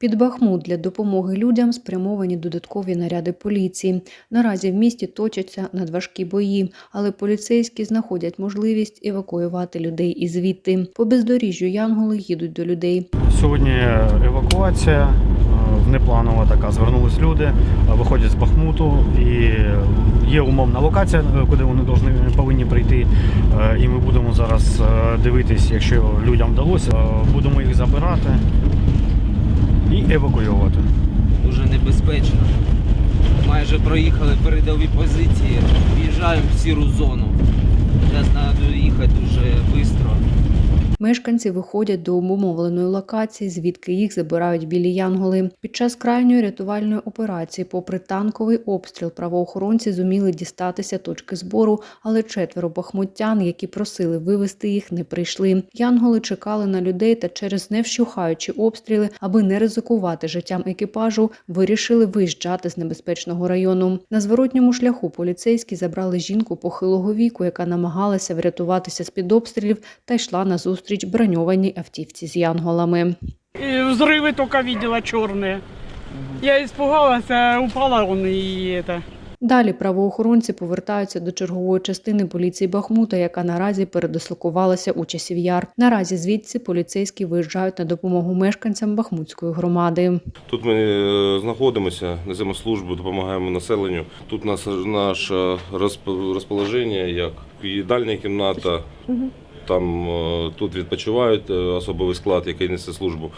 Під Бахмут для допомоги людям спрямовані додаткові наряди поліції. Наразі в місті точаться надважкі бої, але поліцейські знаходять можливість евакуювати людей із звідти. По бездоріжжю янголи їдуть до людей. Сьогодні евакуація е, внепланова така. Звернулись люди, е, виходять з Бахмуту і є умовна локація, е, куди вони повинні прийти. Е, І ми будемо зараз е, дивитись, якщо людям вдалося, е, будемо їх забирати і евакуювати. дуже небезпечно. Майже проїхали передові позиції, в'їжджаємо в сіру зону. Зараз треба їхати дуже швидко. Мешканці виходять до обумовленої локації, звідки їх забирають білі янголи. Під час крайньої рятувальної операції, попри танковий обстріл, правоохоронці зуміли дістатися точки збору, але четверо бахмутян, які просили вивезти їх, не прийшли. Янголи чекали на людей та через невщухаючі обстріли, аби не ризикувати життям екіпажу, вирішили виїжджати з небезпечного району. На зворотньому шляху поліцейські забрали жінку похилого віку, яка намагалася врятуватися з під обстрілів та йшла на зустріч броньованій автівці з янголами. И взрывы только видела черные. Я испугалась, а упала он и это. Далі правоохоронці повертаються до чергової частини поліції Бахмута, яка наразі передислокувалася у часів яр. Наразі звідси поліцейські виїжджають на допомогу мешканцям Бахмутської громади. Тут ми е, знаходимося, несемо службу, допомагаємо населенню. Тут нас наше розп- розположення, як їдальня кімната. Там е, тут відпочивають е, особовий склад, який несе службу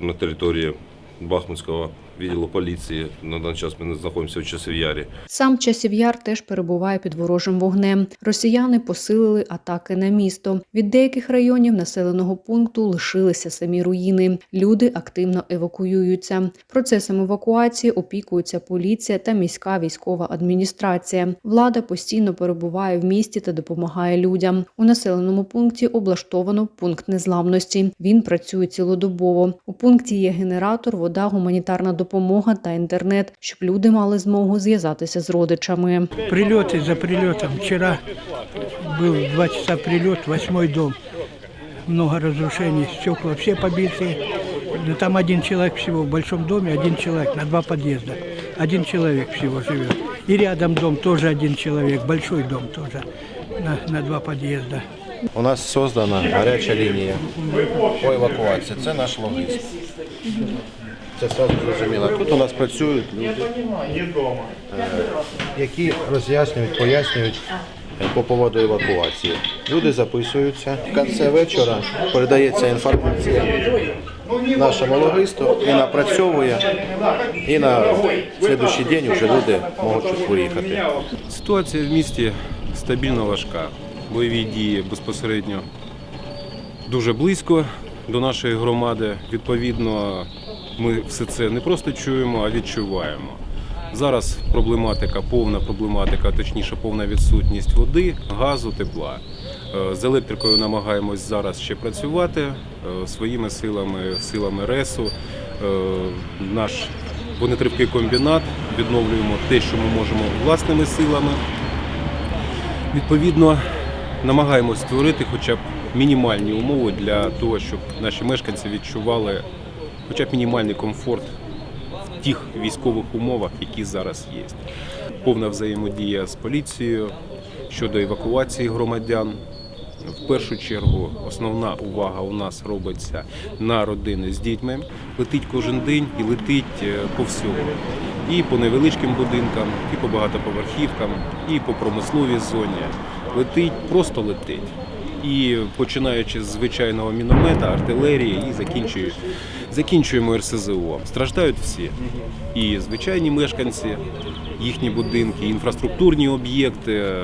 на території Бахмутського відділу поліції. На даний час ми знаходимося в Часів'ярі. Сам часів яр теж перебуває під ворожим вогнем. Росіяни посилили атаки на місто. Від деяких районів населеного пункту лишилися самі руїни. Люди активно евакуюються. Процесом евакуації опікуються поліція та міська військова адміністрація. Влада постійно перебуває в місті та допомагає людям. У населеному пункті облаштовано пункт незламності. Він працює цілодобово. У пункті є генератор, вода, гуманітарна допомога та інтернет, щоб люди мали змогу зв'язатися з родичами. Прилеты за прилетом. Вчера был два часа прилет, восьмой дом. Много разрушений, стекла все побиты. Да там один человек всего в большом доме, один человек на два подъезда. Один человек всего живет. И рядом дом тоже один человек, большой дом тоже на, на два подъезда. У нас создана гаряча лінія по евакуації. Це наш логіст. Це одразу зрозуміло. Тут у нас працюють люди, е, які роз'яснюють, пояснюють е, по поводу евакуації. Люди записуються. В кінці вечора передається інформація нашому логісту і напрацьовує. І на наступний день вже люди можуть виїхати. Ситуація в місті стабільно важка. Бойові дії безпосередньо дуже близько до нашої громади. Відповідно, ми все це не просто чуємо, а відчуваємо. Зараз проблематика, повна проблематика, точніше, повна відсутність води, газу, тепла. Е, З електрикою намагаємось зараз ще працювати е, своїми силами, силами РЕСу. Е, Наш вогнетривкий комбінат відновлюємо те, що ми можемо власними силами. Відповідно, намагаємось створити хоча б мінімальні умови для того, щоб наші мешканці відчували хоча б мінімальний комфорт в тих військових умовах, які зараз є. Повна взаємодія з поліцією щодо евакуації громадян. В першу чергу основна увага у нас робиться на родини з дітьми. Летить кожен день і летить е, по всьому. І по невеличким будинкам, і по багатоповерхівкам, і по промисловій зоні. Летить, просто летить. І починаючи з звичайного міномета, артилерії і закінчує, закінчуємо РСЗО. Страждають всі. І звичайні мешканці, їхні будинки, інфраструктурні об'єкти.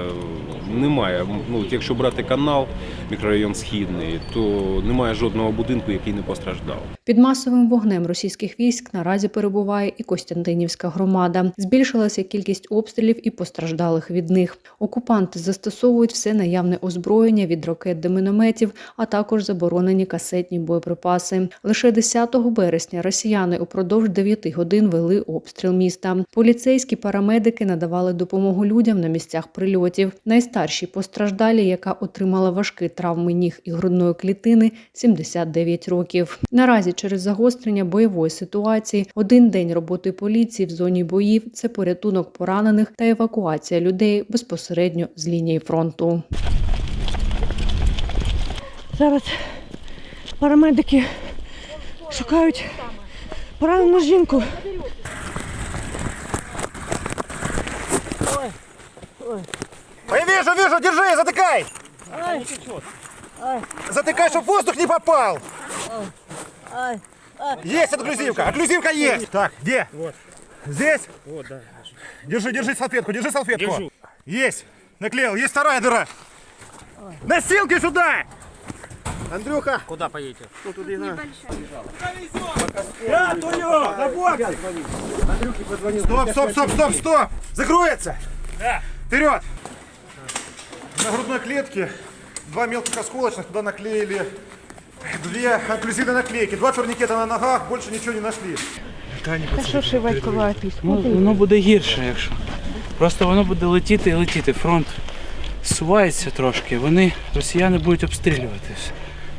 Немає. Ну, якщо брати канал, мікрорайон Східний, то немає жодного будинку, який не постраждав. Під масовим вогнем російських військ наразі перебуває і Костянтинівська громада. Збільшилася кількість обстрілів і постраждалих від них. Окупанти застосовують все наявне озброєння від ракет до мінометів, а також заборонені касетні боєприпаси. Лише 10 березня росіяни упродовж 9 годин вели обстріл міста. Поліцейські парамедики надавали допомогу людям на місцях прильотів. Найстаршій постраждалій, яка отримала важкі травми ніг і грудної клітини, 79 років. Наразі через загострення бойової ситуації. Один день роботи поліції в зоні боїв це порятунок поранених та евакуація людей безпосередньо з лінії фронту. Зараз парамедики шукають поранену жінку. Я вижу, вижу, держи, затыкай! Затыкай, чтобы воздух не попал! Есть отклюзивка, отклюзивка есть! Так, где? Здесь? Держи, держи салфетку, держи салфетку. Есть! Наклеил, есть вторая дыра! Носилки сюда! Андрюха! Куда поедете? Ну, туда и на. Я, Тулю, на боксе! Андрюхе позвони. Стоп, стоп, стоп, стоп, стоп! Закроется! Да. Вперед! На грудной клетке два мелких осколочных, туда наклеили две окклюзивные наклейки, два турникета на ногах, больше ничего не нашли. Що шивать коватись? Ну, воно буде гірше, якщо. Просто воно буде летіти і летіти. Фронт сувається трошки. Вони, росіяни, будуть обстрілюватись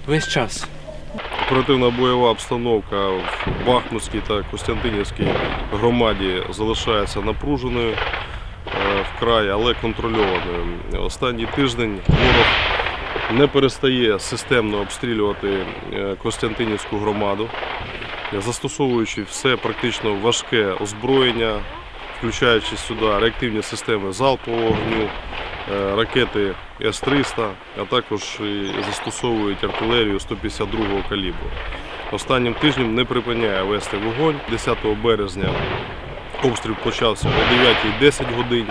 весь час. Оперативна бойова обстановка в Бахмутській та Костянтинівській громаді залишається напруженою вкрай, але контрольованою. Останній тиждень ворог не перестає системно обстрілювати е, Костянтинівську громаду, застосовуючи все практично важке озброєння, включаючи сюди реактивні системи залпового вогню, е, ракети С-300, а також і застосовують артилерію 152-го калібру. Останнім тижнем не припиняє вести вогонь. 10 березня обстріл почався о 9.10 годині.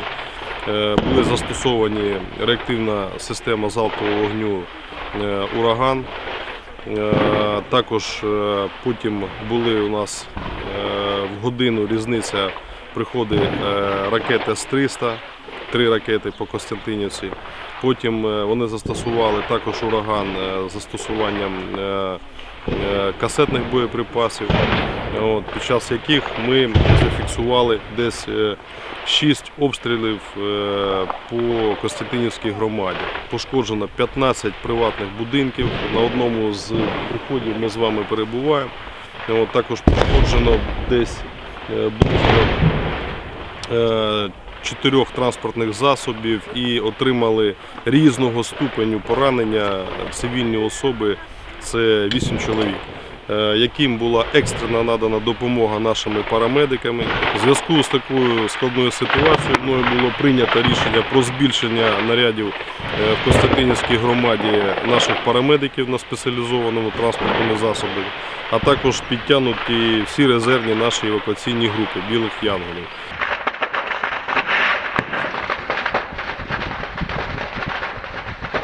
Е, Були застосовані реактивна система залпового вогню е, Ураган. Е, Також потім були у нас в годину різниця приходи е, ракет С-300, три ракети по Костянтинівці. Потім вони застосували також ураган з застосуванням касетних боєприпасів, от, під час яких ми зафіксували десь 6 обстрілів е, по Костянтинівській громаді. Пошкоджено 15 приватних будинків. На одному з приходів ми з вами перебуваємо. От, також пошкоджено десь е, близько е, чотирьох транспортних засобів і отримали різного ступеню поранення цивільні особи. Це 8 чоловік, е, яким була екстрена надана допомога нашими парамедиками. У зв'язку з такою складною ситуацією мною було прийнято рішення про збільшення нарядів е, в Костянтинівській громаді наших парамедиків на спеціалізованому транспортному засобі, а також підтягнуті всі резервні наші евакуаційні групи білих янголів.